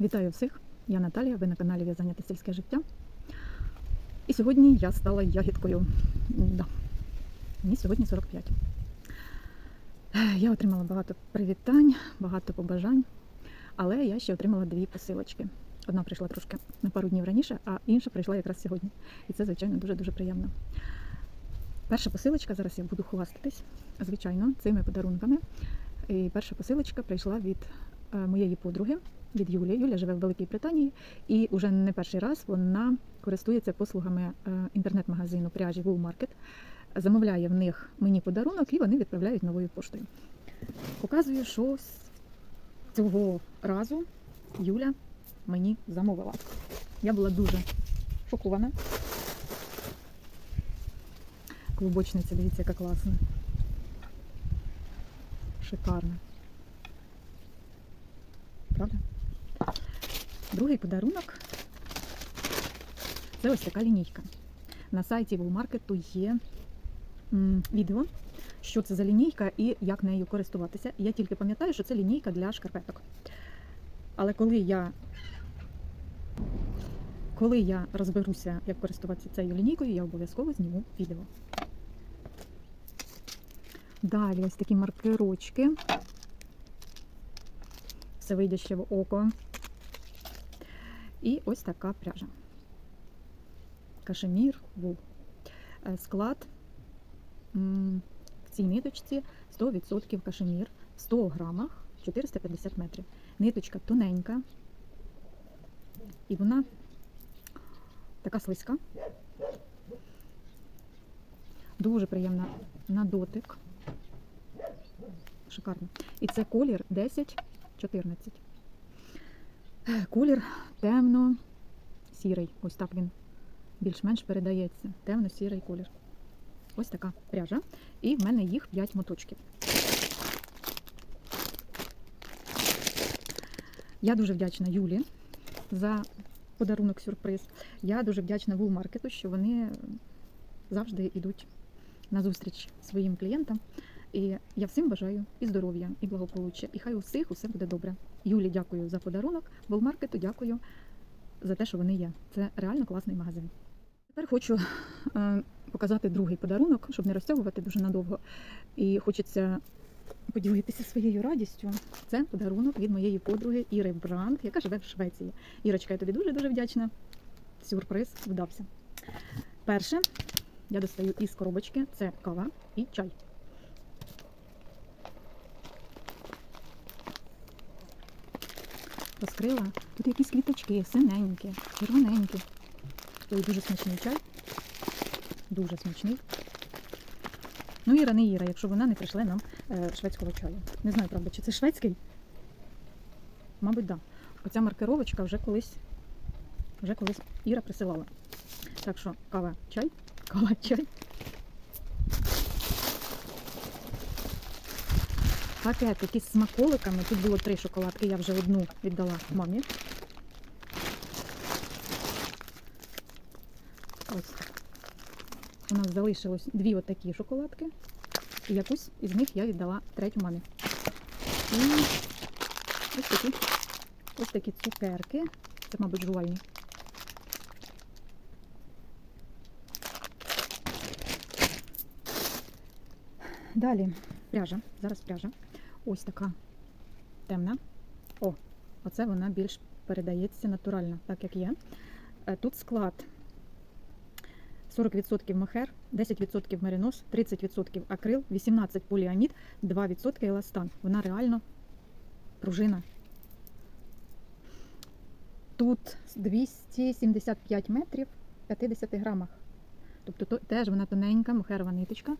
Вітаю всіх! Я Наталія, ви на каналі В'язання та сільське життя. І сьогодні я стала ягідкою. Да. Мені сьогодні 45. Е, Я отримала багато привітань, багато побажань, але я ще отримала дві посилочки. Одна прийшла трошки на пару днів раніше, а інша прийшла якраз сьогодні. І це, звичайно, дуже-дуже приємно. Перша посилочка, зараз я буду хвастатись, звичайно, цими подарунками. І перша посилочка прийшла від моєї подруги, від Юлі. Юля живе в Великій Британії, і уже не перший раз вона користується послугами е, інтернет-магазину пряжі Wool Market. Замовляє в них мені подарунок і вони відправляють новою поштою. Показую, що цього разу Юля мені замовила. Я була дуже шокована. Клубочниця, дивіться, яка класна. Шикарно. Правда? Другий подарунок це ось така лінійка. На сайті Woolmarket є відео, що це за лінійка і як нею користуватися. Я тільки пам'ятаю, що це лінійка для шкарпеток. Але коли я коли я розберуся, як користуватися цією лінійкою, я обов'язково зніму відео. Далі ось такі маркерочки це вийде ще в око. І ось така пряжа. Кашемір вул. Е, склад в цій ниточці 100% кашемір в 100 грамах 450 метрів. Ниточка тоненька. І вона така слизька. Дуже приємна на дотик. Шикарно. І це колір 10 14. Е, колір темно-сірий. Ось так він більш-менш передається. Темно-сірий колір. Ось така пряжа. І в мене їх 5 моточків. Я дуже вдячна Юлі за подарунок сюрприз. Я дуже вдячна Вулмаркету, що вони завжди йдуть назустріч своїм клієнтам. І я всім бажаю і здоров'я, і благополуччя. І хай у всіх усе буде добре. Юлі дякую за подарунок. Волмаркету дякую за те, що вони є. Це реально класний магазин. Тепер хочу е, показати другий подарунок, щоб не розтягувати дуже надовго. І хочеться поділитися своєю радістю. Це подарунок від моєї подруги Іри Бранд, яка живе в Швеції. Ірочка, я тобі дуже дуже вдячна. Сюрприз вдався. Перше, я достаю із коробочки це кава і чай. Розкрила. Тут якісь квіточки, синенькі, червоненькі. Ой, дуже смачний чай. Дуже смачний. Ну, Іра не Іра, якщо вона не прийшла нам е, шведського чаю. Не знаю, правда, чи це шведський? Мабуть, так. Да. Оця маркировочка вже колись, вже колись Іра присилала. Так що кава, чай, кава, чай. Пакет якийсь з смаколиками. Тут було три шоколадки, я вже одну віддала мамі. Ось. У нас залишилось дві отакі шоколадки. І якусь із них я віддала третю мамі. І ось такі, ось такі цукерки. Це, мабуть, жувальні. Далі пряжа. Зараз пряжа. Ось така темна. О, оце вона більш передається натурально, так як є. Е, Тут склад 40% махер, 10% меринос, 30% акрил, 18% поліамід, 2% еластан. Вона реально пружина. Тут 275 метрів в 50 грамах. Тобто теж вона тоненька, мохерова ниточка.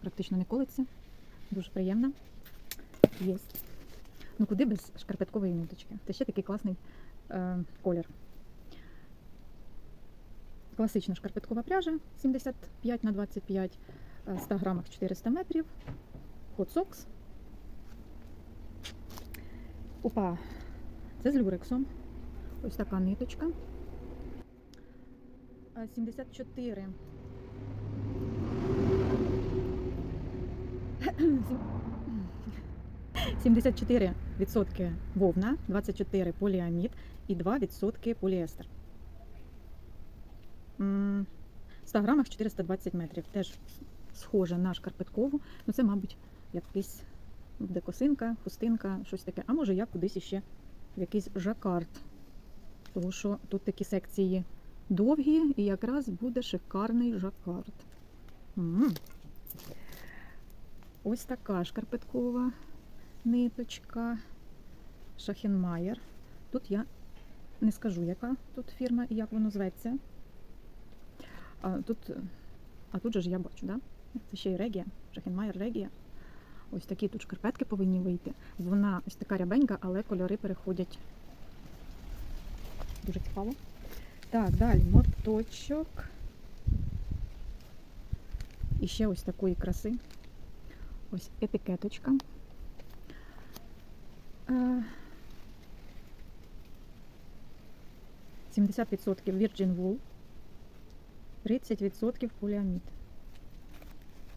Практично не колиться. Дуже приємно. Є. Ну куди без шкарпеткової ниточки? Це ще такий класний е, колір. Класична шкарпеткова пряжа 75 на 25, е, 100 грамах 400 метрів. Hot Socks. Опа. Це з люрексом. Ось така ниточка. Е, 74 74% вовна, 24% поліамід і 2% поліестер. В 100 грамах 420 метрів. Теж схоже на шкарпеткову. Ну це, мабуть, якийсь буде косинка, хустинка, щось таке. А може я кудись іще в якийсь жакард. Тому що тут такі секції довгі і якраз буде шикарний жакард. М. Ось така шкарпеткова ниточка. Шахенмайер. Тут я не скажу, яка тут фірма і як воно зветься. А тут, а тут же ж я бачу, да? Це ще й Регія, Шахенмайер Регія. Ось такі тут шкарпетки повинні вийти. Вона ось така рябенька, але кольори переходять. Дуже цікаво. Так, далі моточок. І ще ось такої краси. Ось етикеточка. Е, 70% Virgin Wool, 30% поліамід.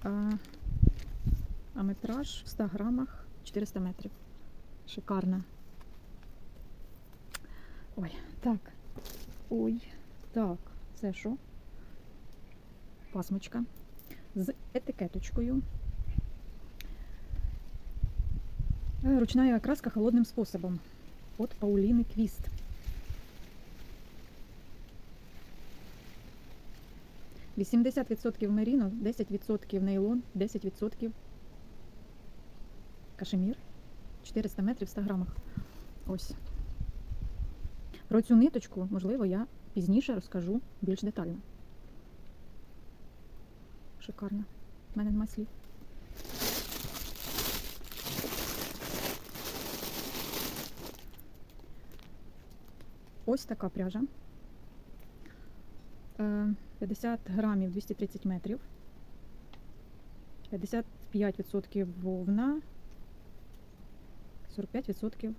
А, а метраж в 100 грамах 400 метрів. Шикарна. Ой, так. Ой, так, це що? Пасмочка з етикеточкою. Е, Ручная окраска холодним способом. От Пауліни Квіст. Вісімдесят відсотків меріно, 10% нейлон, 10% кашемір. 400 метрів в 100 грамах. Ось. Про цю ниточку, можливо, я пізніше розкажу більш детально. Шикарно. У мене немає слів. Ось така пряжа. Е, 50 грамів 230 метрів. 55% вовна. 45%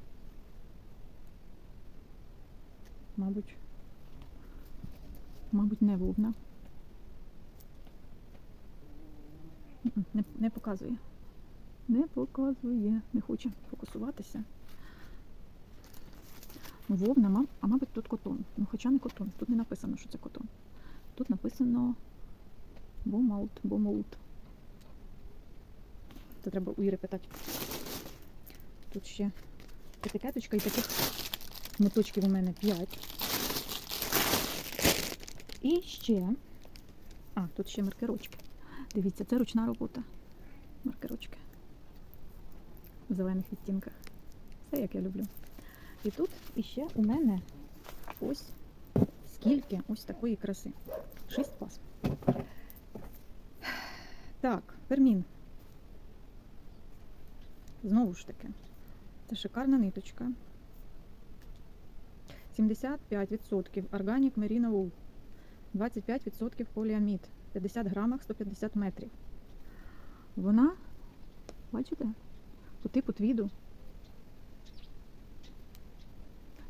мабуть. Мабуть, не вовна. Не, не показує. Не показує. Не хоче фокусуватися. Вовна, а мабуть, тут котон. Ну, хоча не котон. Тут не написано, що це котон. Тут написано бомаут, бомаут. Це треба у Іри питати. Тут ще етикеточка і таких моточків у мене 5. І ще. А, тут ще маркерочки. Дивіться, це ручна робота. Маркерочки. В зелених відтінках. Все як я люблю. І тут іще у мене ось скільки ось такої краси. Шість пас. Так, фермін. Знову ж таки, це шикарна ниточка. 75% органік Merino Wool. 25% поліамід. 50 грамах 150 метрів. Вона, бачите, по типу твіду.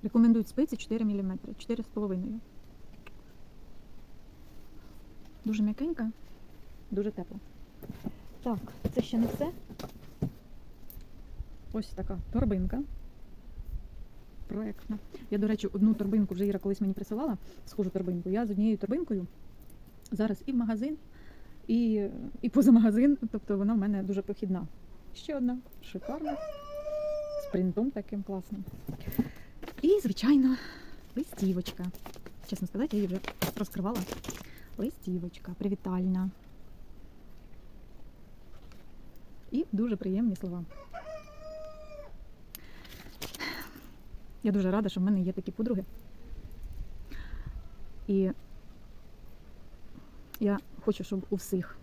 Рекомендують спиці 4 мм, 4,5. Дуже м'якенька, дуже тепла. Так, це ще не все. Ось така торбинка. Проектна. Я, до речі, одну торбинку вже Іра колись мені присилала, схожу торбинку. Я з однією торбинкою зараз і в магазин, і, і поза магазин. Тобто вона в мене дуже похідна. Ще одна шикарна, з принтом таким класним. І, звичайно, листівочка. Чесно сказати, я її вже розкривала. Листівочка, привітальна. І дуже приємні слова. Я дуже рада, що в мене є такі подруги. І я хочу, щоб у всіх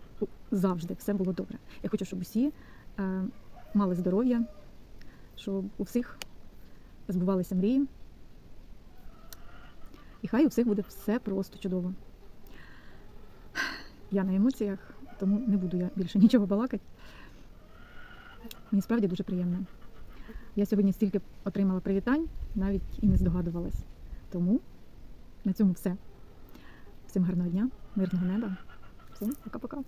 завжди все було добре. Я хочу, щоб усі е, мали здоров'я, щоб у всіх збувалися мрії. І хай у всіх буде все просто чудово. Я на емоціях, тому не буду я більше нічого балакати. Мені справді дуже приємно. Я сьогодні стільки отримала привітань, навіть і не здогадувалась. Тому на цьому все. Всім гарного дня, мирного неба. Всім пока-пока.